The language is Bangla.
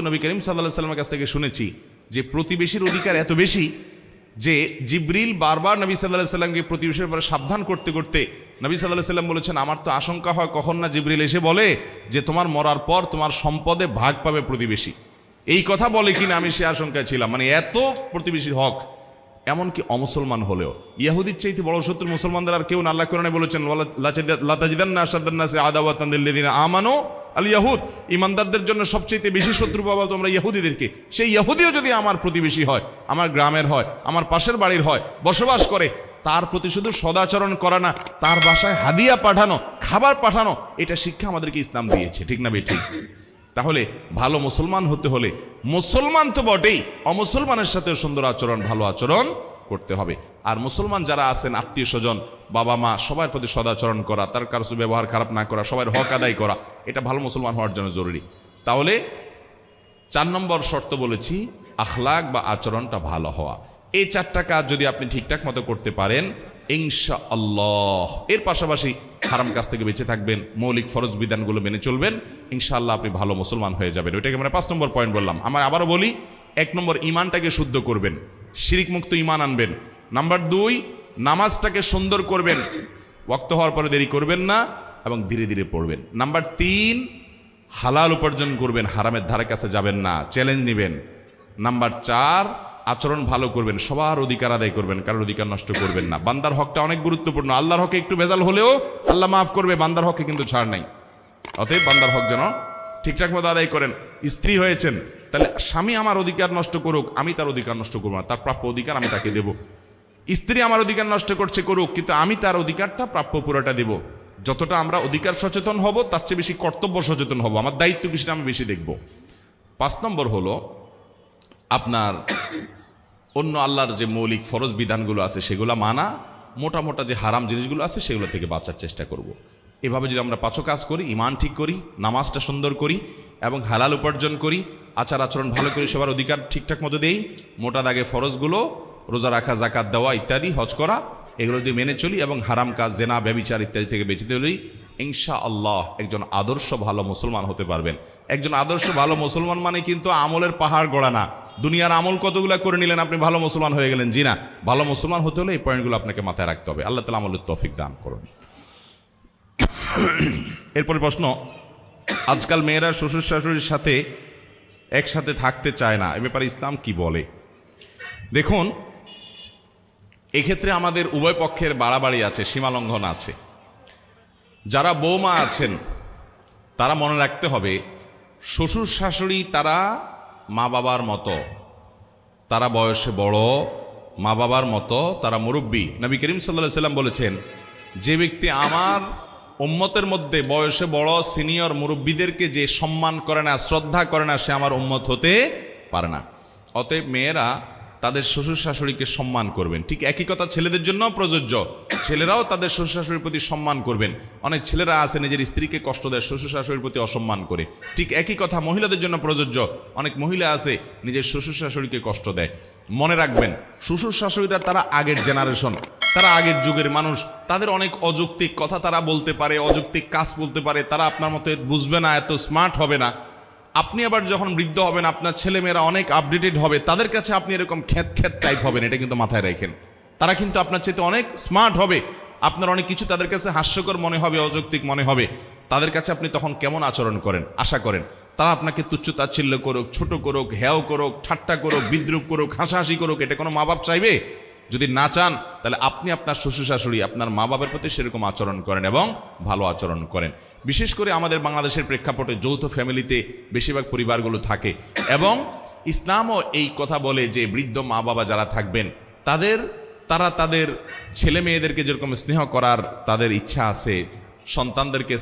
নবী করিম সাল্লাহ সাল্লামের কাছ থেকে শুনেছি যে প্রতিবেশীর অধিকার এত বেশি যে জিব্রিল বারবার নবী সাল্লাহ সাল্লামকে প্রতিবেশীর ব্যাপারে সাবধান করতে করতে নবী সাল্লাহ সাল্লাম বলেছেন, আমার তো আশঙ্কা হয় কখন না জিব্রিল এসে বলে যে তোমার মরার পর তোমার সম্পদে ভাগ পাবে প্রতিবেশী। এই কথা বলে কিনা আমি সে আশঙ্কায় ছিলাম। মানে এত প্রতিবেশীর হক, এমনকি অমুসলমান হলেও। ইয়াহুদির চাইতে বড় শত্রু মুসলমানদের আর কেউ আল্লাহ কোরআনে বলেছেন লাতাজিদান্না আসাদান্নাসে আদাওয়াতান্দিল্লাযিনা আমানু আল ইয়াহুদ, ইমানদারদের জন্য সবচেয়ে বেশি শত্রু পাবো তোমরা ইহুদিদেরকে সেই ইহুদিও যদি আমার প্রতিবেশী হয়, আমার গ্রামের হয়, আমার পাশের বাড়ির হয়, বসবাস করে, তার প্রতি শুধু সদাচরণ করা না, তার বাসায় হাদিয়া পাঠানো, খাবার পাঠানো, এটা শিক্ষা আমাদেরকে ইসলাম দিয়েছে, ঠিক না বেঠিক তাহলে ভালো মুসলমান হতে হলে, মুসলমান তো বটেই, অমুসলমানের সাথে সুন্দর আচরণ, ভালো আচরণ করতে হবে। আর মুসলমান যারা আছেন, আত্মীয় স্বজন, বাবা মা, সবার প্রতি সদাচরণ করা, তার কারও ব্যবহার খারাপ না করা, সবার হক আদায় করা, এটা ভালো মুসলমান হওয়ার জন্য জরুরি। তাহলে চার নম্বর শর্ত বলেছি, আখলাক বা আচরণটা ভালো হওয়া। এই চারটা কাজ যদি আপনি ঠিকঠাক মতো করতে পারেন ইনশা আল্লাহ এর পাশাপাশি হারাম কাছ থেকে বেঁচে থাকবেন, মৌলিক ফরজ বিধানগুলো মেনে চলবেন, ইনশাআল্লাহ আপনি ভালো মুসলমান হয়ে যাবেন। ওইটাকে আমরা পাঁচ নম্বর পয়েন্ট বললাম। আমার আবারও বলি, এক নম্বর ইমানটাকে শুদ্ধ করবেন। শিরিক মুক্ত ইমান আনবেন। নাম্বার দুই, নামাজটাকে সুন্দর করবেন। ওক্ত হওয়ার পরে দেরি করবেন না এবং ধীরে ধীরে পড়বেন। নাম্বার তিন, হালাল উপার্জন করবেন, হারামের ধারে কাছে যাবেন না চ্যালেঞ্জ নেবেন। নাম্বার চার, আচরণ ভালো করবেন, সবার অধিকার আদায় করবেন, কারোর অধিকার নষ্ট করবেন না। বান্দার হকটা অনেক গুরুত্বপূর্ণ। আল্লাহর হকে একটু ভেজাল হলেও আল্লাহ মাফ করবে, বান্দার হকে কিন্তু ছাড় নাই। অতএব বান্দার হক যেন ঠিকঠাক মতো আদায় করেন, স্ত্রী হয়েছেন, তাহলে স্বামী আমার অধিকার নষ্ট করুক, আমি তার অধিকার নষ্ট করব না, তার প্রাপ্য অধিকার আমি তাকে দেব। স্ত্রী আমার অধিকার নষ্ট করছে করুক, কিন্তু আমি তার অধিকারটা প্রাপ্য পুরোটা দেব। যতটা আমরা অধিকার সচেতন হব, তার চেয়ে বেশি কর্তব্য সচেতন হব, আমার দায়িত্ব কিছুটা আমি বেশি দেখব। পাঁচ নম্বর হলো, আপনার অন্য আল্লাহর যে মৌলিক ফরজ বিধানগুলো আছে, সেগুলো মানা, মোটা মোটা যে হারাম জিনিসগুলো আছে, সেগুলো থেকে বাঁচার চেষ্টা করব। এভাবে যদি আমরা পাঁচও কাজ করি ইমান ঠিক করি, নামাজটা সুন্দর করি এবং হালাল উপার্জন করি, আচার আচরণ ভালো করি, সবার অধিকার ঠিকঠাক মতো দেই, মোটা দাগে ফরজগুলো, রোজা রাখা জাকাত দেওয়া ইত্যাদি, হজ করা, এগুলো যদি মেনে চলি এবং হারাম কাজ, জেনা ব্যবিচার ইত্যাদি থেকে বেঁচে চলি ইনশা আল্লাহ একজন আদর্শ ভালো মুসলমান হতে পারবেন। একজন আদর্শ ভালো মুসলমান মানে কিন্তু আমলের পাহাড় গড়া না। দুনিয়ার আমল কতগুলো করে নিলেন আপনি? ভালো মুসলমান হয়ে গেলেন, জি না। ভালো মুসলমান হতে হলে এই পয়েন্টগুলো আপনাকে মাথায় রাখতে হবে। আল্লাহ তালা আমলের তফিক দান করুন। এরপরে প্রশ্ন, আজকাল মেয়েরা শ্বশুর শাশুড়ির সাথে একসাথে থাকতে চায় না। এ ব্যাপারে ইসলাম কি বলে? দেখুন, এক্ষেত্রে আমাদের উভয় পক্ষের বাড়াবাড়ি আছে, সীমালঙ্ঘন আছে। যারা বৌমা আছেন, তারা মনে রাখতে হবে, শ্বশুর শাশুড়ি তারা মা বাবার মতো। তারা বয়সে বড়, মা বাবার মতো, তারা মুরব্বী। নবী করিম সাল্লাহ সাল্লাম বলেছেন, যে ব্যক্তি আমার উম্মতের মধ্যে বয়সে বড় সিনিয়র মুরব্বীদেরকে যে সম্মান করে না, শ্রদ্ধা করে না, সে আমার উম্মত হতে পারে না। অতএব মেয়েরা তাদের শ্বশুর শাশুড়িকে সম্মান করবেন। ঠিক একই কথা ছেলেদের জন্য প্রযোজ্য। ছেলেরাও তাদের শ্বশুর শাশুড়ির প্রতি সম্মান করবেন। অনেক ছেলেরা আছে, নিজের স্ত্রীকে কষ্ট দেয় শ্বশুর শাশুড়ির প্রতি অসম্মান করে। ঠিক একই কথা মহিলাদের জন্য প্রযোজ্য। অনেক মহিলা আছে, নিজের শ্বশুর শাশুড়িকে কষ্ট দেয়। মনে রাখবেন শ্বশুর শাশুড়িরা তারা আগের জেনারেশন তারা আগের যুগের মানুষ। তাদের অনেক অযৌক্তিক কথা তারা বলতে পারে, অযৌক্তিক কাজ বলতে পারে, তারা আপনার মতো বুঝবে না, এত স্মার্ট হবে না। আপনি আবার যখন বৃদ্ধ হবেন, আপনার ছেলেমেয়েরা অনেক আপডেটেড হবে, তাদের কাছে আপনি এরকম খ্যাত খ্যাত টাইপ হবেন, এটা কিন্তু মাথায় রাখেন। তারা কিন্তু আপনার চেয়ে অনেক স্মার্ট হবে। আপনার অনেক কিছু তাদের কাছে হাস্যকর মনে হবে, অযৌক্তিক মনে হবে। তাদের কাছে আপনি তখন কেমন আচরণ করেন? আশা করেন। তারা আপনাকে তুচ্ছ তাচ্ছিল্য করুক, ছোট করুক হ্যাও করুক, ঠাট্টা করুক, বিদ্রুপ করুক, হাসাহাসি করুক, এটা কোনো মা বাপ চাইবে? যদি না চান, তাহলে আপনি আপনার শ্বশুর শাশুড়ি আপনার মা বাবার প্রতি সেরকম আচরণ করেন এবং ভালো আচরণ করেন। বিশেষ করে আমাদের বাংলাদেশের প্রেক্ষাপটে যৌথ ফ্যামিলিতে বেশিরভাগ পরিবারগুলো থাকে এবং ইসলামও এই কথা বলে যে বৃদ্ধ মা বাবা যারা থাকবেন, তাদের তারা তাদের ছেলে মেয়েদেরকে যেরকম স্নেহ করার তাদের ইচ্ছা আছে সন্তানদেরকে